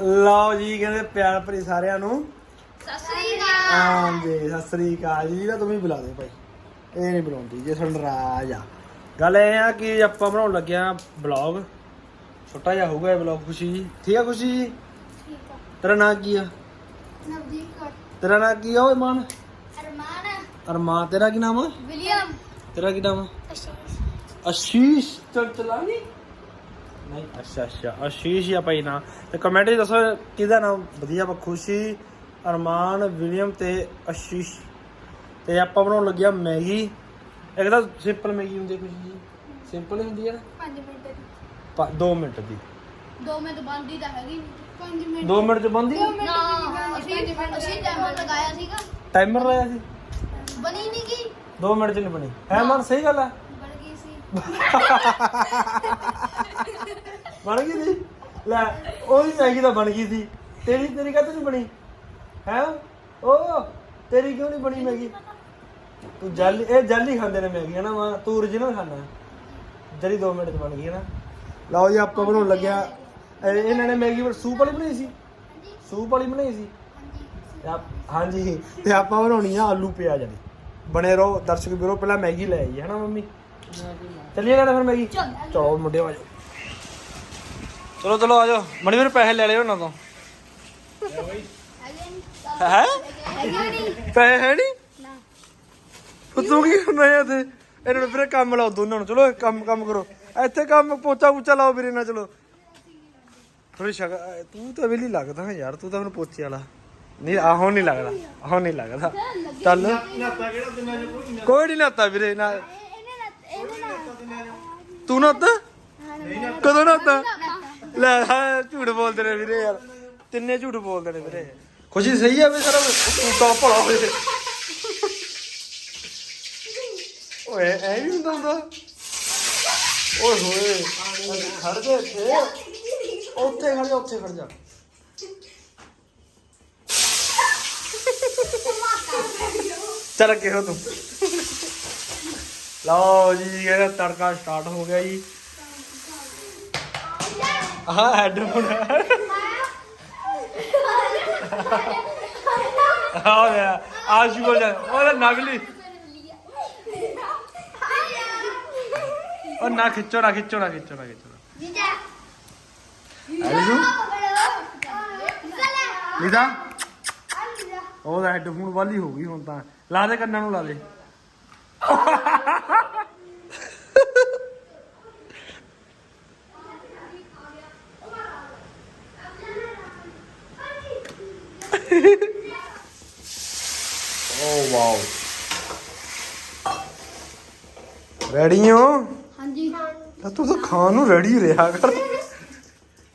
ਲਓ ਜੀ ਕਹਿੰਦੇ ਪਿਆਰ ਭਰੀ ਸਾਰਿਆਂ ਨੂੰ। ਸਤਿ ਸ੍ਰੀ ਅਕਾਲ ਹਾਂਜੀ ਸਤਿ ਸ੍ਰੀ ਅਕਾਲ ਜੀ ਨਾ ਤੁਸੀਂ ਬੁਲਾ ਦੇ ਭਾਈ। ਇਹ ਨਹੀਂ ਬੁਲਾਉਂਦੀ ਜੇ ਤੁਹਾਡਾ ਨਾਰਾਜ਼ ਆ। ਗੱਲ ਇਹ ਆ ਕਿ ਆਪਾਂ ਬਣਾਉਣ ਲੱਗਿਆ ਬਲੌਗ ਛੋਟਾ ਜਿਹਾ ਹੋਊਗਾ ਇਹ ਬਲੌਗ ਖੁਸ਼ੀ ਜੀ। ਠੀਕ ਆ ਖੁਸ਼ੀ ਜੀ? ਠੀਕ ਆ। ਤੇਰਾ ਨਾਂ ਕੀ ਆ? ਨਵਦੀਪ ਕੌਰ। ਤੇਰਾ ਨਾਂ ਕੀ ਆ ਓਏ ਮਾਨ? ਅਰਮਾਨ। ਅਰਮਾਨ ਤੇਰਾ ਕੀ ਨਾਮ ਆ? ਵਿਲੀਅਮ। ਤੇਰਾ ਕੀ ਨਾਮ ਆ? ਅਸ਼ੀਸ਼। ਆਸ਼ੀਸ਼ ਚਲਚਲਾਨੀ ਨਹੀਂ ਅੱਛਾ ਅੱਛਾ। ਆਸ਼ੀਸ਼ ਆ ਭਾਈ ਨਾ ਤੇ ਕਮੈਂਟ ਵਿੱਚ ਦੱਸੋ ਕਿਹਦਾ ਨਾਮ? ਵਧੀਆ ਵਾ ਖੁਸ਼ੀ ਅਰਮਾਨ ਵਿਲੀਅਮ ਤੇ ਆਸ਼ੀਸ਼ ਤੇ ਆਪਾਂ ਬਣਾਉਣ ਲੱਗਿਆ ਮੈਗੀ। ਇੱਕ ਤਾਂ ਸਿੰਪਲ ਮੈਗੀ ਹੁੰਦੀ ਹੈ ਖੁਸ਼ੀ ਜੀ। ਸਿੰਪਲ ਹੁੰਦੀ ਹੈ ਨਾ? 5 ਮਿੰਟ ਦੀ। 2 ਮਿੰਟ ਦੀ। 2 ਮਿੰਟ ਬੰਦੀ ਤਾਂ ਹੈਗੀ। 5 ਮਿੰਟ 2 ਮਿੰਟ ਚ ਬੰਦੀ ਨਾ ਅਸੀਂ ਅਸੀਂ ਟਾਈਮਰ ਲਗਾਇਆ ਸੀਗਾ। ਟਾਈਮਰ ਲਾਇਆ ਸੀ? ਬਣੀ ਨਹੀਂ ਗਈ 2 ਮਿੰਟ ਚ ਨਹੀਂ ਬਣੀ। ਹੈ ਮਨ ਸਹੀ ਗੱਲ ਹੈ ਬਣ ਗਈ ਸੀ। ਬਣ ਗਈ ਸੀ? ਲੈ ਉਹਦੀ ਮੈਗੀ ਤਾਂ ਬਣ ਗਈ ਸੀ। ਤੇਰੀ ਤੇਰੀ ਕਾਹਤੋਂ ਨਹੀਂ ਬਣੀ? ਹੈ? ਉਹ ਤੇਰੀ ਕਿਉਂ ਨਹੀਂ ਬਣੀ ਮੈਗੀ? ਤੂੰ ਜੈਲੀ ਇਹ ਜੈਲੀ ਖਾਂਦੇ ਨੇ ਮੈਗੀ ਹੈ ਨਾ ਮਾਂ? ਤੂੰ origignal ਖਾਣਾ ਜਿਹੜੀ 2 ਮਿੰਟ ਚ ਬਣ ਗਈ ਹੈ ਨਾ ਲਓ ਜੀ ਆਪਾਂ ਬਣਾਉਣ ਲੱਗਿਆ। ਇਹ- ਇਹਨਾਂ ਨੇ ਮੈਗੀ ਪਰ ਸੂਪ ਵਾਲੀ ਬਣਾਈ ਸੀ? ਸੂਪ ਵਾਲੀ ਬਣਾਈ ਸੀ? ਹਾਂਜੀ। ਤੇ ਆਪਾਂ ਬਣਾਉਣੀ ਆ ਆਲੂ ਪਿਆਜ਼ ਵਾਲੀ। ਬਣੇ ਰਹੋ ਦਰਸ਼ਕ ਵੀਰੋ ਪਹਿਲਾਂ ਮੈਗੀ ਲੈ ਆਈ ਹੈ ਨਾ ਮੰਮੀ ਚੱਲੀਏ ਨਾ ਫਿਰ ਮੈਗੀ? ਚਲੋ ਮੁੰਡੇ ਆ ਜਾਓ। ਚਲੋ ਚਲੋ ਆ ਜਾਓ। ਮਣੀ ਵੀਰ ਪੈਸੇ ਲੈ ਲਿਓ ਉਹਨਾਂ ਤੋਂ। ਹੈ? ਪੈਸੇ ਹੈ ਨਹੀਂ? ਤੂੰ ਕੀ ਕਰਨਾ ਹੈ ਤੇ ਇਹਨਾਂ ਨੂੰ ਵੀਰੇ ਕੰਮ ਲਾਓ ਦੋਨਾਂ ਨੂੰ। ਚਲੋ ਕੰਮ ਕੰਮ ਕਰੋ। ਇੱਥੇ ਕੰਮ ਪੋਚਾ ਪੂਚਾ ਲਾਓ ਵੀਰੇ ਨਾਲ ਚਲੋ। ਥੋੜੀ ਸ਼ਕ ਤੂੰ ਤਾਂ ਵੇਲੀ ਲੱਗਦਾ ਹੈ ਯਾਰ ਤੂੰ ਤਾਂ ਮੈਨੂੰ ਪੋਚੇ ਵਾਲਾ। ਨਹੀਂ ਆਹੋ ਨਹੀਂ ਲੱਗਦਾ। ਆਹੋ ਨਹੀਂ ਲੱਗਦਾ। ਚੱਲ। ਕੋਈ ਨਹੀਂ ਨਾਤਾ ਵੀਰੇ ਨਾ ਤੂੰ ਨਾਤਾ? ਕਦੋਂ ਨਾਤਾ? ਲੈ ਹਾਂ ਝੂਠ ਬੋਲਦੇ ਨੇ ਵੀਰੇ ਯਾਰ। ਤਿੰਨੇ ਝੂਠ ਬੋਲਦੇ ਨੇ ਵੀਰੇ। ਖੁਸ਼ੀ ਸਹੀ ਆ ਵੀ ਸਾਰਾ ਤੂੰ ਭਲਾ ਹੋਏ। ਓਏ, ਐ ਵੀ ਹੁੰਦਾ ਹੁੰਦਾ? ਓਏ ਹੋਏ ਖੜ ਜਾ ਇੱਥੇ। ਉੱਥੇ ਖੜ ਜਾ, ਉੱਥੇ ਖੜ ਜਾ। ਚੱਲ ਅੱਗੇ ਤੂੰ। ਲਓ ਜੀ ਇਹ ਤੜਕਾ ਸਟਾਰਟ ਹੋ ਗਿਆ ਜੀ। ਹਾਂ ਹੈਡਫੋਨ ਆ। ਗਿਆ ਆਸ਼ੂ ਕੋਲ ਜਾ ਉਹ ਨਗਲੀ ਉਹ ਨਾ ਖਿੱਚੋ ਨਾ ਖਿੱਚੋ ਨਾ ਖਿੱਚੋ ਨਾ ਖਿੱਚੋ। ਜੀਜਾ ਆਸ਼ੂ ਲੀਦਾ ਉਹਦਾ ਹੈਡਫੋਨ ਵਾਲੀ ਹੋ ਗਈ ਹੁਣ ਤਾਂ। ਲਾ ਦੇ ਕੰਨਾਂ ਨੂੰ ਲਾ ਦੇ ਓ ਵਾਓ। ਰੈਡੀ ਹੋ? ਹਾਂਜੀ। ਤਾਂ ਤੂੰ ਤਾਂ ਖਾਣ ਨੂੰ ਰੈਡੀ ਰਿਹਾ ਕਰ।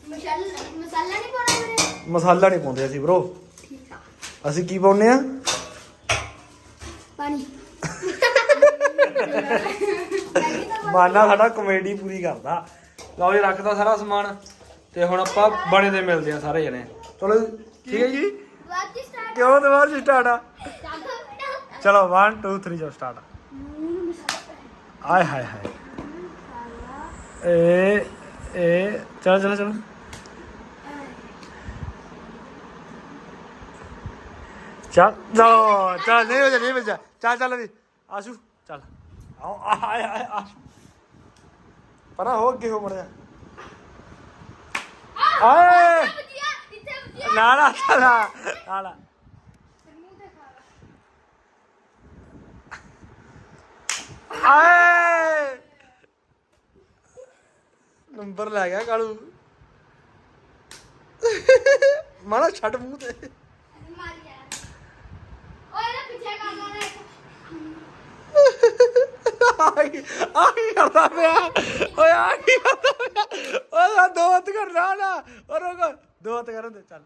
ਮਸਾਲਾ ਮਸਾਲਾ ਨਹੀਂ ਪਾਉਣਾ ਵੀਰੇ? ਮਸਾਲਾ ਨਹੀਂ ਪਾਉਂਦੇ ਅਸੀਂ ਬ్రో ਠੀਕ ਆ। ਅਸੀਂ ਕੀ ਪਾਉਂਦੇ ਆ? ਪਾਣੀ। ਮਾਨਾ ਸਾਡਾ ਕਮੇਡੀ ਪੂਰੀ ਕਰਦਾ। ਲਓ ਜੀ ਰੱਖਦਾ ਸਾਰਾ ਸਮਾਨ ਤੇ ਹੁਣ ਆਪਾਂ ਬਣੇ ਦੇ ਮਿਲਦੇ ਆ ਸਾਰੇ ਜਣੇ। ਚਲੋ ਠੀਕ ਹੈ ਜੀ। ਕਿਉਂ ਦੁਬਾਰਾ ਜੀ ਸਟਾਰਟ ਆ? ਚਲੋ 1 2 3 ਜੋ ਸਟਾਰਟ ਆਏ ਹਾਏ ਹਾਏ। ਏ ਏ ਚਲ ਚਲ ਚਲ। ਚੱਲ ਲੋ ਚੱਲ ਨਹੀਂ ਹੋ ਜਾ ਨਹੀਂ ਹੋ ਜਾ ਚੱਲ ਚੱਲ ਵੀ ਆਸ਼ੂ ਚੱਲ। ਆਓ ਆਏ ਆਏ ਆਸ਼ੂ। ਪਰਾਂ ਹੋ ਅੱਗੇ ਹੋ ਮੜਿਆ। ਆਏ। ਨਾ ਨਾ ਨਾ ਨਾ। ਆਏ ਨੰਬਰ ਲੈ ਗਿਆ ਕਾਲੂ ਮਾਰਾ ਛੱਡ ਮੂੰਹ ਤੇ ਮਾਰੀ ਯਾਰ ਓਏ ਨਾ ਪਿੱਛੇ ਕੰਮ ਆਣਾ ਆਈ ਆਈ ਕਰਦਾ ਪਿਆ ਓਏ ਆਈ ਕਰਦਾ ਪਿਆ ਓਏ ਦੋ ਹੱਥ ਕਰਨਾ ਨਾ ਓ ਰੁਕ ਦੋ ਹੱਥ ਕਰਨ ਦੇ ਚੱਲ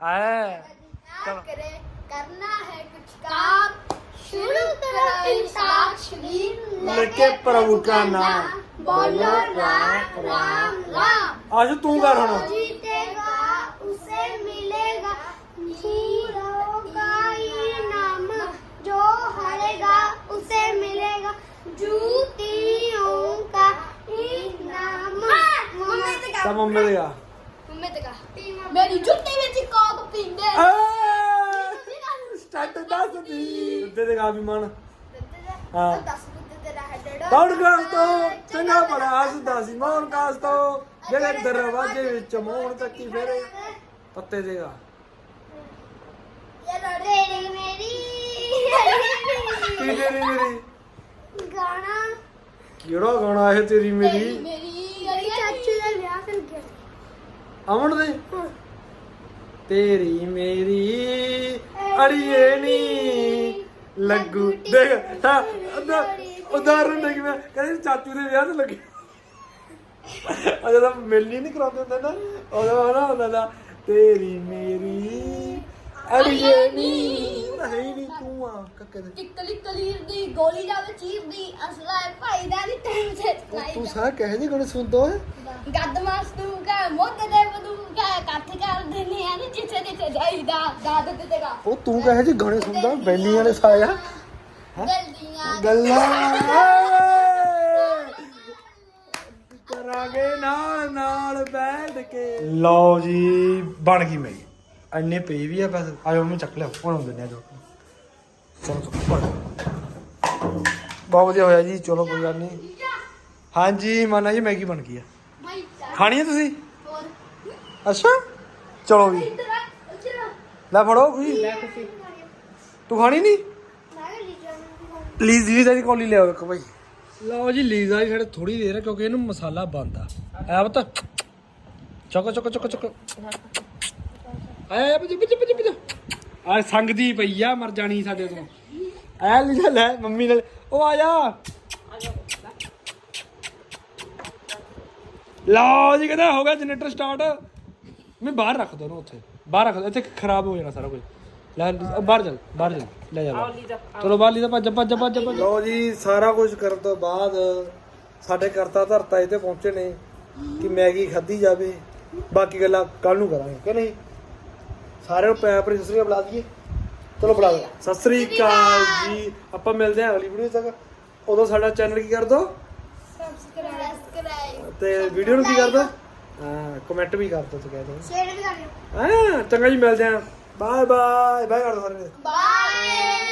ਆਏ ਚਲੋ करे करना है कुछ काम लड़के प्रभु का नाम। बोलो राम राम राम। आज तू कर रहा। जीतेगा उसे मिलेगा। हीरो का जो हरेगा उसे मिलेगा। जूतियों का मम्मी मम्मी मम्मी मेरी जूती में चिपका तो पिंडे ਸਟਾਰਟ ਦੱਸ ਦੀ। ਉੱਤੇ ਦੇ ਗਾ ਵੀ ਮਨ ਹਾਂ। ਕੌਣ ਕਾਸ ਤੋਂ ਚੰਗਾ ਬੜਾ ਹੱਸਦਾ ਸੀ ਮੌਨ ਕਾਸ ਤੋਂ। ਜਿਹੜੇ ਦਰਵਾਜ਼ੇ ਵਿੱਚ ਮੌਨ ਤੱਕੀ ਫੇਰੇ। ਪੱਤੇ ਦੇਗਾ ਇਹ ਤੇਰੀ ਮੇਰੀ। ਕੀ ਤੇਰੀ ਮੇਰੀ? ਗਾਣਾ। ਕਿਹੜਾ ਗਾਣਾ ਇਹ ਤੇਰੀ ਮੇਰੀ? ਮੇਰੀ। ਚਾਚੂ ਦਾ ਵਿਆਹ ਕਰ ਗਿਆ ਅਮਨ ਦੇ? ਤੇਰੀ ਮੇਰੀ ਅੜੀਏ ਨੀ। ਲੱਗੂ। ਦੇਖ, ਹਾਂ ਉਦਾ- ਉਦਾਹਰਨ ਦੇ ਕਿ ਕਹਿੰਦੇ ਚਾਚੂ ਦੇ ਵਿਆਹ ਤੇ ਲੱਗੀ। ਅਜਾ ਤਾਂ ਮਿਲਣੀ ਨਹੀਂ ਕਰਾਉਂਦੇ ਹੁੰਦੇ ਨਾ। ਉਹਦਾ ਨਾ ਹੁੰਦਾ ਦਾ, ਤੇਰੀ ਮੇਰੀ ਅੜੀਏ ਨੀ। ਉਹ ਤਾਂ ਹੈ ਹੀ ਨਹੀਂ ਤੂੰ ਆ ਕੱਕੇ ਦੇ ਟਿਕਲੀ ਕਲੀਰ ਦੀ ਗੋਲੀ ਜਾਵੇ ਚੀਰ ਦੀ ਅਸਲਾ ਹੈ ਭਾਈ ਦਾ ਨਹੀਂ ਟਾਈਮ ਤੇ ਚਲਾਈ ਤੂੰ ਸਾਹ ਕਹੇ ਜੀ ਗਾਣੇ ਸੁਣਦਾ ਓਏ। ਗੱਦ ਮਾਸਤੂ ਕਾ ਮੋਦੇ ਦੇ ਬਦੂ ਕਾ ਇਕੱਠ ਕਰ ਦਿੰਦੇ ਆ ਨੀ ਜਿੱਥੇ ਜਿੱਥੇ ਜਾਈਦਾ ਦਾਦ ਤੇ ਤੇਗਾ ਉਹ ਤੂੰ ਕਹੇ ਜੀ ਗਾਣੇ ਸੁਣਦਾ ਬੈਲੀ ਵਾਲੇ ਸਾਇਆ। ਗਲਦੀਆਂ ਗੱਲਾਂ। ਕਰਾਂਗੇ ਨਾਲ ਨਾਲ ਬੈਠ ਕੇ। ਲਓ ਜੀ ਬਣ ਗਈ ਮੈਗੀ ਇੰਨੇ ਪਈ ਵੀ ਆ, ਬਸ ਆਇਓ ਮੈਂ ਚੱਕ ਲਿਆ ਹੁਣ ਦਿੰਦੇ ਆ ਜੋ ਚਲੋ ਚਲੋ ਬਹੁਤ ਵਧੀਆ ਹੋਇਆ ਜੀ, ਚਲੋ, ਕੋਈ ਗੱਲ ਨਹੀਂ। ਹਾਂਜੀ, ਮਾਨਾ ਜੀ, ਮੈਗੀ ਬਣ ਗਈ ਆ। ਖਾਣੀ ਹੈ ਤੁਸੀਂ? ਅੱਛਾ, ਚਲੋ ਵੀ। ਲੈ ਫੜੋ ਵੀ ਤੂੰ ਖਾਣੀ ਨਹੀਂ? ਮੈਂ ਲਈ ਜਾਣਾ ਪਲੀਜ਼ ਲੀਜ਼ਾ ਦੀ ਕੋਲੀ ਲਿਆਓ ਇੱਕ ਭਾਈ। ਲਓ ਜੀ, ਲੀਜ਼ਾ ਜੀ ਸਾਡੇ ਥੋੜੀ ਦੇਰ ਕਿਉਂਕਿ ਇਹਨੂੰ ਮਸਾਲਾ ਬੰਦਾ ਐ ਬਤਾ ਚੁੱਕ ਚੁੱਕ ਚੁੱਕ ਚੁੱਕ। ਆਇਆ ਬੱਜ ਬੱਜ ਬੱਜ ਬੱਜ ਆ ਸੰਗਦੀ ਪਈ ਆ ਮਰ ਜਾਣੀ ਸਾਡੇ ਤੋਂ। ਐ ਲੀਜ਼ਾ ਲੈ ਮੰਮੀ ਨਾਲ। ਉਹ ਆ ਜਾ। ਲਓ ਜੀ ਕਹਿੰਦਾ ਹੋ ਗਿਆ ਜਨਰੇਟਰ ਸਟਾਰਟ ਮੈਂ ਬਾਹਰ ਰੱਖ ਦੋ ਨਾ ਉੱਥੇ। ਬਾਹਰ ਰੱਖ ਦੋ ਇੱਥੇ ਖਰਾਬ ਹੋ ਜਾਣਾ ਸਾਰਾ ਕੁਝ। ਲੈ ਲੀਜ਼ਾ, ਬਾਹਰ ਚੱਲ ਬਾਹਰ ਚੱਲ। ਲੈ ਜਾ ਬਾਹਰ। ਚਲੋ ਬਾਹਰ ਲੀਜ਼ਾ ਭੱਜ ਭੱਜ ਭੱਜ ਭੱਜ। ਲਓ ਜੀ ਸਾਰਾ ਕੁਝ ਕਰਨ ਤੋਂ ਬਾਅਦ ਸਾਡੇ ਕਰਤਾ ਧਰਤਾ ਇੱਥੇ ਪਹੁੰਚੇ ਨੇ ਕਿ ਮੈਗੀ ਖਾਧੀ ਜਾਵੇ। ਬਾਕੀ ਗੱਲਾਂ ਕੱਲ ਨੂੰ ਕਰਾਂਗੇ ਕਿ ਨਹੀਂ? ਸਾਰਿਆਂ ਨੂੰ ਪੈਰ ਪਰ ਸਤਿ ਸ੍ਰੀ ਅਕਾਲ ਬੁਲਾ ਦਈਏ। ਚਲੋ ਬੁਲਾ ਦਿਓ ਸਤਿ ਸ੍ਰੀ ਅਕਾਲ ਜੀ। ਆਪਾਂ ਮਿਲਦੇ ਹਾਂ ਅਗਲੀ ਵੀਡੀਓ ਤੱਕ। ਉਦੋਂ ਸਾਡਾ ਚੈਨਲ ਕੀ ਕਰ ਦੋ ਸਬਸਕ੍ਰਾਈਬ ਤੇ ਵੀਡੀਓ ਨੂੰ ਕੀ ਕਰ ਦੋ ਹਾਂ ਕਮੈਂਟ ਵੀ ਕਰ ਦੋ ਤੇ ਕਹਿ ਦੋ। ਸ਼ੇਅਰ ਵੀ ਕਰ ਲਿਓ ਹਾਂ ਚੰਗਾ ਜੀ ਮਿਲਦੇ ਹਾਂ। ਬਾਏ ਬਾਏ ਬਾਏ ਕਰ ਦੋ ਸਾਰੇ। ਬਾਏ